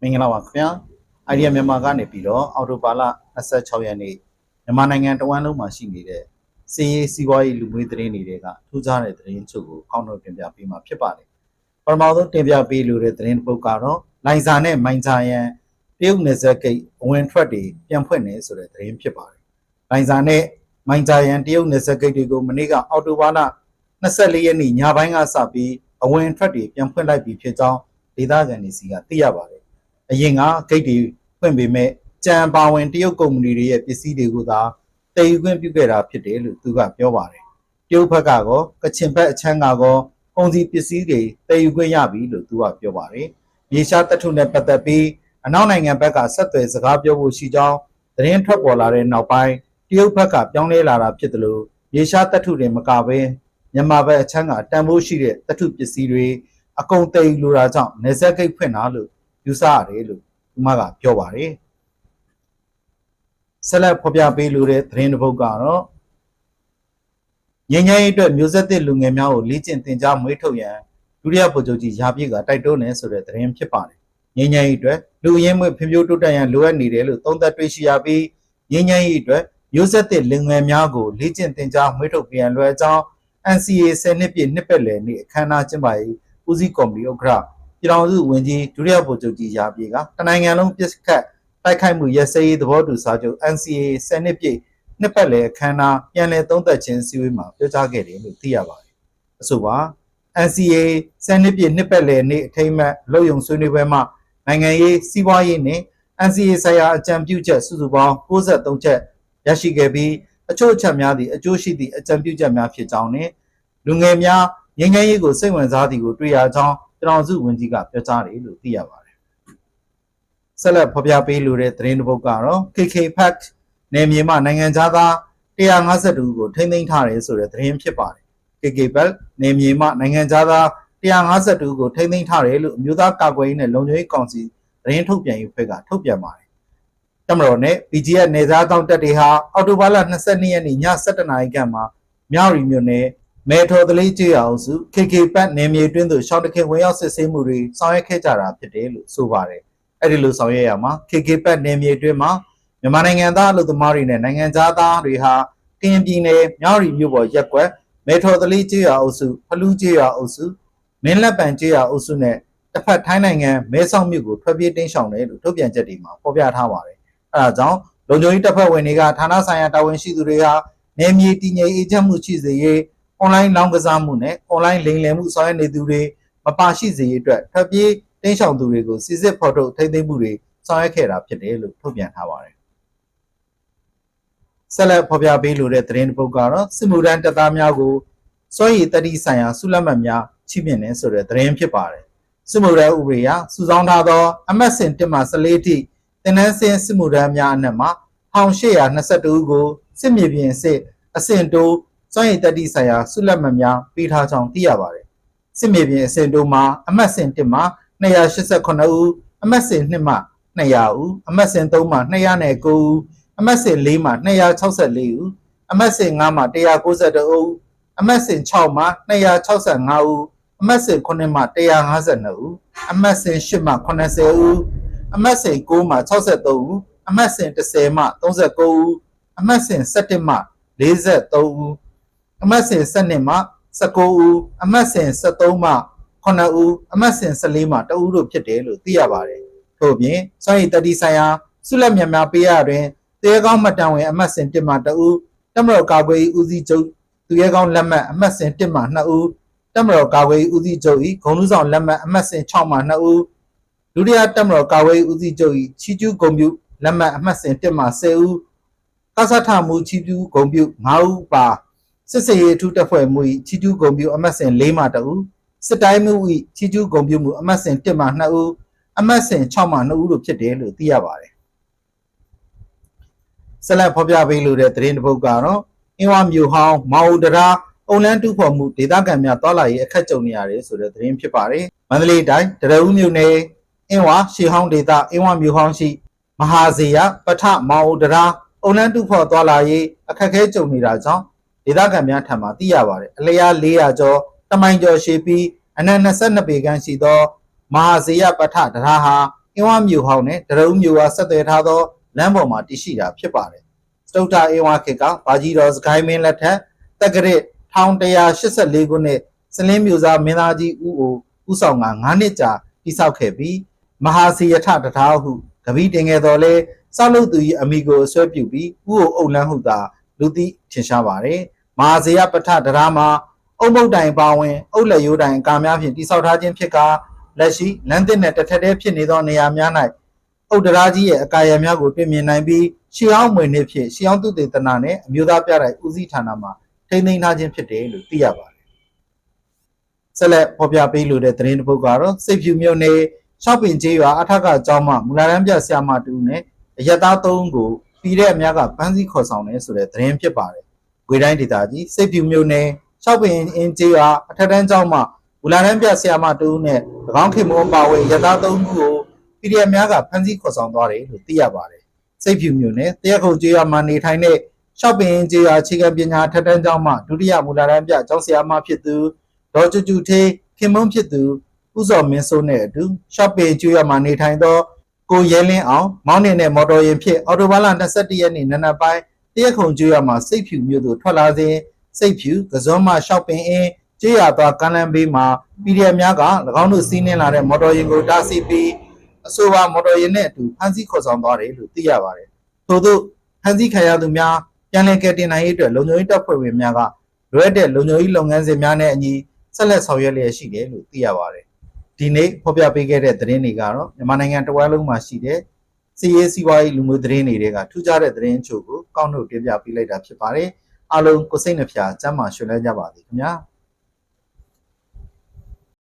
မင်္ဂလာပါခင်ဗျာအိုင်ဒီယာမြန်မာကနေပြီးတော့အော်တိုဘာလ26ရက်နေ့မြန်မာနိုင်ငံတဝန်းလုံးမှာရှိနေတဲ့စီးရေးစီးပွားရေးလူမှုရေးသတင်းတွေကထူးခြားတဲ့သတင်းချုပ်ကိုကောက်နှုတ်တင်ပြပေးမှာဖြစ်ပါတယ်ပထမဆုံးတင်ပြပေးလိုတဲ့သတင်းတစ်ပုဒ်ကတော့လိုင်ဇာနဲ့မိုင်ဂျာယန်တရုတ်နယ်စပ်ဂိတ်အဝင်ထွက်တွေပြန်ဖွင့်နေဆိုတဲ့သတင်းဖြစ်ပါတယ်လိုင်ဇာနဲ့မိုင်ဂျာယန်တရုတ်နယ်စပ်ဂိတ်တွေကိုမနေ့ကအော်တိုဘာလ24ရက်နေ့ညပိုင်းကစပြီးအဝင်ထွက်တွေပြန်ဖွင့်လိုက်ပြီဖြစ်ကြောင်းဒေသခံတွေစီကသိရပါတယ် အရင်ကဂိတ်တွေဖွင့်ပေမဲ့ကြံပါဝင်တရုတ်ကုမ္ပဏီတွေရဲ့ပစ္စည်းတွေကိုသာတည်ယူခွင့်ပြုခဲ့တာဖြစ်တယ်လို့သူကပြောပါတယ်။တရုတ်ဘက်ကကောကချင်ဘက်အချမ်းကကောကုန်စည်ပစ္စည်းတွေတည်ယူခွင့်ရပြီလို့သူကပြောပါတယ်။မြေရှားတပ်ထုနဲ့ပတ်သက်ပြီးအနောက်နိုင်ငံဘက်ကဆက်သွယ်စကားပြောဖို့ရှိကြောင်းသတင်းထွက်ပေါ်လာတဲ့နောက်ပိုင်းတရုတ်ဘက်ကပြောင်းလဲလာတာဖြစ်တယ်လို့မြေရှားတပ်ထုတွေမကဘဲမြန်မာဘက်အချမ်းကတန်ဖိုးရှိတဲ့တပ်ထုပစ္စည်းတွေအကုန်တည်ယူလိုတာကြောင့်နေဆက်ဂိတ်ဖွင့်တာလို့ ယူဆရတယ်လို့သူမကပြောပါတယ်ဆက်လက်ဖော်ပြပေးလိုတဲ့သတင်းတစ်ပုဒ်ကတော့ငញ្ញရေးအတွက်မျိုးဆက်သစ်လူငယ်များကိုလေ့ကျင့်သင်ကြားမွေးထုတ်ရန်ဒုတိယဗိုလ်ချုပ်ကြီးရာပြည့်ကတိုက်တွန်းနေဆိုတဲ့သတင်းဖြစ်ပါတယ်ငញ្ញရေးအတွက်လူအရင်းမွေးဖွံ့ဖြိုးတိုးတက်ရန်လိုအပ်နေတယ်လို့သုံးသပ်တွေ့ရှိရပြီးငញ្ញရေးအတွက်မျိုးဆက်သစ်လူငယ်များကိုလေ့ကျင့်သင်ကြားမွေးထုတ်ပြန်လွယ်အကြောင်း NCA 10နှစ်ပြည့်နှစ်ပတ်လည်နေ့အခမ်းအနားကျင်းပရေးဦးစီးကော်မတီဥက္ကဋ္ဌ ပြည်ထောင်စုဝန်ကြီးဒုတိယဗိုလ်ချုပ်ကြီးရာပြေကတနိုင်ငံလုံးပြစ်ခတ်တိုက်ခိုက်မှုရစရေးသဘောတူစာချုပ် NCA 10နှစ်ပြည့်နှစ်ပတ်လည်အခမ်းအနားပြန်လည်သုံးသပ်ခြင်းစည်းဝေးမှာပြောကြားခဲ့တယ်လို့သိရပါတယ်။အဆိုပါ NCA 10နှစ်ပြည့်နှစ်ပတ်လည်နေ့အထိမ်းအမှတ်လုံယုံဆွေးနွေးပွဲမှာနိုင်ငံရေးစီးပွားရေးနဲ့ NCA ဆိုင်ရာအကြံပြုချက်စုစုပေါင်း63ချက်ရရှိခဲ့ပြီးအချို့အချက်များသည့်အကျိုးရှိသည့်အကြံပြုချက်များဖြစ်ကြောင်းနဲ့လူငယ်များငြိမ်းချမ်းရေးကိုစိတ်ဝင်စားသည်ကိုတွေ့ရကြောင်း ကျွန်တော်စုဝန်ကြီးကပြောကြားတယ်လို့သိရပါတယ်။ဆက်လက်ဖော်ပြပေးလိုတဲ့သတင်းတစ်ပုဒ်ကတော့ KK Pact နယ်မြေမှာနိုင်ငံသားသား152ကိုထိမ့်သိမ်းထားတယ်ဆိုတဲ့သတင်းဖြစ်ပါတယ်။ KK Pact နယ်မြေမှာနိုင်ငံသားသား152ကိုထိမ့်သိမ်းထားတယ်လို့အမျိုးသားကာကွယ်ရေးနဲ့လုံခြုံရေးကောင်စီသတင်းထုတ်ပြန်ရေးဖွဲ့ကထုတ်ပြန်ပါတယ်။တမတော်နဲ့ BGF နေသားတောင်းတက်တွေဟာအော်တိုဘာလ22ရက်နေ့ည7:00နာရီခန့်မှာမြောက်ရီမြို့နယ် မဲထော်တလေးကျေးအောင်စု KK ပတ်နယ်မြေတွင်းသို့ရှောင်းတခင်ဝင်ရောက်စစ်ဆေးမှုတွေဆောင်ရွက်ခဲ့ကြတာဖြစ်တယ်လို့ဆိုပါတယ်။အဲဒီလိုဆောင်ရွက်ရမှာ KK ပတ်နယ်မြေတွင်းမှာမြန်မာနိုင်ငံသားအလုပ်သမားတွေနဲ့နိုင်ငံသားသားတွေဟာကရင်ပြည်နယ်မြောက်ရီမြို့ပေါ်ရက်ကွက်မဲထော်တလေးကျေးအောင်စုဖလူးကျေးအောင်စုမင်းလက်ပံကျေးအောင်စုနဲ့တစ်ဖက်ထိုင်းနိုင်ငံမဲဆောက်မြို့ကိုထွက်ပြေးတင်းရှောင်တယ်လို့ထုတ်ပြန်ချက်တွေမှာဖော်ပြထားပါတယ်။အဲဒါကြောင့်လုံခြုံရေးတပ်ဖွဲ့ဝင်တွေကဌာနဆိုင်ရာတာဝန်ရှိသူတွေဟာနယ်မြေတည်ငြိမ်အေးချမ်းမှုရှိစေရေး online လောင်းကစားမှုနဲ့ online လိမ်လည်မှုဆောင်ရွက်နေသူတွေမပါရှိစေရေးအတွက်ထပ်ပြေးတင်းရှောင်သူတွေကိုစစ်စစ်ဖော်ထုတ်ထိန်းသိမ်းမှုတွေဆောင်ရွက်ခဲ့တာဖြစ်တယ်လို့ထုတ်ပြန်ထားပါတယ်။ဆက်လက်ဖော်ပြပေးလိုတဲ့သတင်းတစ်ပုဒ်ကတော့စစ်မှုထမ်းတပ်သားများကိုစွမ်းရည်တတိဆိုင်ရာဆုလက်မှတ်များချီးမြှင့်နေဆိုတဲ့သတင်းဖြစ်ပါတယ်။စစ်မှုထမ်းဥပဒေအရစုဆောင်းထားသော အမတ်စင်1မှ14အထိတင်နန်းစင်စစ်မှုထမ်းများအနက်မှာ1822ဦးကိုစစ်မြေပြင်စစ်အဆင့်တိုး စွမ်းရည်တက်တိဆိုင်ရာဆုလက်မှတ်များပေးထားကြောင်းသိရပါတယ်။စစ်မြေပြင်အဆင့်တိုးမှာအမှတ်စဉ်1မှာ289ဦးအမှတ်စဉ်2မှာ200ဦးအမှတ်စဉ်3မှာ209ဦးအမှတ်စဉ်4မှာ264ဦးအမှတ်စဉ်5မှာ192ဦးအမှတ်စဉ်6မှာ265ဦးအမှတ်စဉ်9မှာ152ဦးအမှတ်စဉ်10မှာ80ဦးအမှတ်စဉ်9မှာ63ဦးအမှတ်စဉ်10မှာ39ဦးအမှတ်စဉ်17မှာ43ဦး အမတ်စဉ်7မှ19ဦးအမတ်စဉ်73မှ9ဦးအမတ်စဉ်14မှ2ဦးတို့ဖြစ်တယ်လို့သိရပါတယ်ထို့ပြင်စွမ်းရည်တတိဆိုင်ရာဆုလက်မြတ်များပေးရတွင်တေကောင်းမတန်ဝင်အမတ်စဉ်1မှ2ဦးတမတော်ကာကွယ်ဦးစီးချုပ်သူရဲကောင်းလက်မှတ်အမတ်စဉ်1မှ2ဦးတမတော်ကာကွယ်ဦးစီးချုပ်၏ဂုံလူဆောင်လက်မှတ်အမတ်စဉ်6မှ2ဦးဒုတိယတမတော်ကာကွယ်ဦးစီးချုပ်၏ချီကျူးဂုံပြုလက်မှတ်အမတ်စဉ်1မှ10ဦးကဆထမှုချီကျူးဂုံပြု9ဦးပါ စစ်စရေးအထူးတပ်ဖွဲ့မှု၏ချီကျူးဂုံပြူအမတ်စဉ်၄မှတဦးစစ်တိုင်းမှု၏ချီကျူးဂုံပြူမှုအမတ်စဉ်1မှ2ဦးအမတ်စဉ်6မှ2ဦးတို့ဖြစ်တယ်လို့သိရပါတယ်ဆက်လက်ဖော်ပြပေးလိုတဲ့သတင်းတစ်ပုဒ်ကတော့အင်းဝမြို့ဟောင်းမောင်ဒရာအုံလန်းတူဖော်မှုဒေသခံများတွာလာရေးအခက်ကြုံနေရတယ်ဆိုတဲ့သတင်းဖြစ်ပါတယ်မန္တလေးတိုင်းတရဦးမြို့နယ်အင်းဝရှေဟောင်းဒေသအင်းဝမြို့ဟောင်းရှိမဟာဇေယပထမောင်ဒရာအုံလန်းတူဖော်တွာလာရေးအခက်ခဲကြုံနေတာကြောင့် ဒေသခံများထံမှသိရပါတယ်အလျား400ကျော်တမိုင်ကျော်ရှိပြီးအနက်22ပေခန့်ရှိသောမဟာဇေယပထဒရာဟာအင်းဝမြို့ဟောင်းနဲ့တရုံမြို့ဟာဆက်သွယ်ထားသောလမ်းပေါ်မှာတည်ရှိတာဖြစ်ပါတယ်စတုတ္ထအင်းဝခေတ်ကဘာကြီးတော်စကိုင်းမင်းလက်ထက်တက္ကရာ1184ခုနှစ်စလင်းမြို့သားမင်းသားကြီးဦးကိုဦးဆောင်က9နှစ်ကြာတိဆောက်ခဲ့ပြီးမဟာစီယထတထားဟုကပီးတင်ခဲ့တော်လဲစောက်လုပ်သူ၏အမိကိုဆွဲပြုပြီးဦးကိုအုပ်လန်းဟုသာလူသိထင်ရှားပါတယ် မဟာစီယပထတရားမှာအုံမုတ်တိုင်ပါဝင်အုတ်လက်ရိုးတိုင်အကာများဖြင့်တိဆောက်ထားခြင်းဖြစ်ကာလက်ရှိလမ်းသစ်နှင့်တစ်ထက်တည်းဖြစ်နေသောနေရာများ၌အုတ်တရားကြီးရဲ့အကာအရံများကိုတွေ့မြင်နိုင်ပြီးရှီအောင်မွေနှင့်ဖြင့်ရှီအောင်သူတေသနာနှင့်အမျိုးသားပြတိုက်ဦးစီးဌာနမှထိန်းသိမ်းထားခြင်းဖြစ်တယ်လို့သိရပါတယ်ဆက်လက်ဖော်ပြပေးလိုတဲ့သတင်းတစ်ပုဒ်ကတော့စိတ်ဖြူမြို့နယ်ရှောက်ပင်ကျေးရွာအထက်ကကျောင်းမှမူလာရန်ပြဆရာမတူနဲ့အရက်သားသုံးကိုပြည်တဲ့အများကပန်းစည်းခေါ်ဆောင်တယ်ဆိုတဲ့သတင်းဖြစ်ပါတယ်။ ဂွေတိုင်းဒေသကြီးစိတ်ဖြူမြို့နယ်ရှောက်ပင်အင်းကျေးရွာအထက်တန်းကျောင်းမှမူလာရန်ပြဆရာမတူနဲ့၎င်းခင်မောပါဝဲရက်သားသုံးခုကိုပြည်တဲ့အများကပန်းစည်းခေါ်ဆောင်သွားတယ်လို့သိရပါတယ်။စိတ်ဖြူမြို့နယ်တရက်ခုံကျေးရွာမှာနေထိုင်တဲ့ရှောက်ပင်ကျေးရွာအခြေခံပညာအထက်တန်းကျောင်းမှဒုတိယမူလာရန်ပြကျောင်းဆရာမဖြစ်သူဒေါ်ကျူကျူထေးခင်မုန်းဖြစ်သူဥစော်မင်းစိုးနဲ့အတူရှော့ပင်ကျွေးရမှာနေထိုင်သောကိုရဲလင်းအောင်မောင်းနေတဲ့မော်တော်ယာဉ်ဖြင့်အော်တိုဘားလ22ရက်နေ့နံနက်ပိုင်း တရက်ခုံကျွေးရမှာစိတ်ဖြူမြို့သို့ထွက်လာစဉ်စိတ်ဖြူကစုံမှရှော့ပင်အင်းကျွေးရသွားကမ်းလမ်းဘေးမှာ PDF များက၎င်းတို့စီးနင်းလာတဲ့မော်တော်ယာဉ်ကိုတားဆီးပြီးအဆိုပါမော်တော်ယာဉ်နဲ့အတူဖမ်းဆီးခေါ်ဆောင်သွားတယ်လို့သိရပါတယ်။ထို့သောဖမ်းဆီးခံရသူများပြန်လည်ကယ်တင်နိုင်ရေးအတွက်လုံခြုံရေးတပ်ဖွဲ့ဝင်များကလွဲတဲ့လုံခြုံရေးလုပ်ငန်းစဉ်များနဲ့အညီဆက်လက်ဆောင်ရွက်လျက်ရှိတယ်လို့သိရပါတယ်။ဒီနေ့ဖော်ပြပေးခဲ့တဲ့သတင်းတွေကတော့မြန်မာနိုင်ငံတစ်ဝန်းလုံးမှာရှိတဲ့စီရေးစီးပွားရေးလူမှုသတင်းတွေကထူးခြားတဲ့သတင်းအချို့ကို ကောက်နှုတ်တင်ပြပေးလိုက်တာဖြစ်ပါတယ်အားလုံးကိုစိတ်နှဖျားစမ်းမရွှင်လန်းကြပါစေခင်ဗျာ။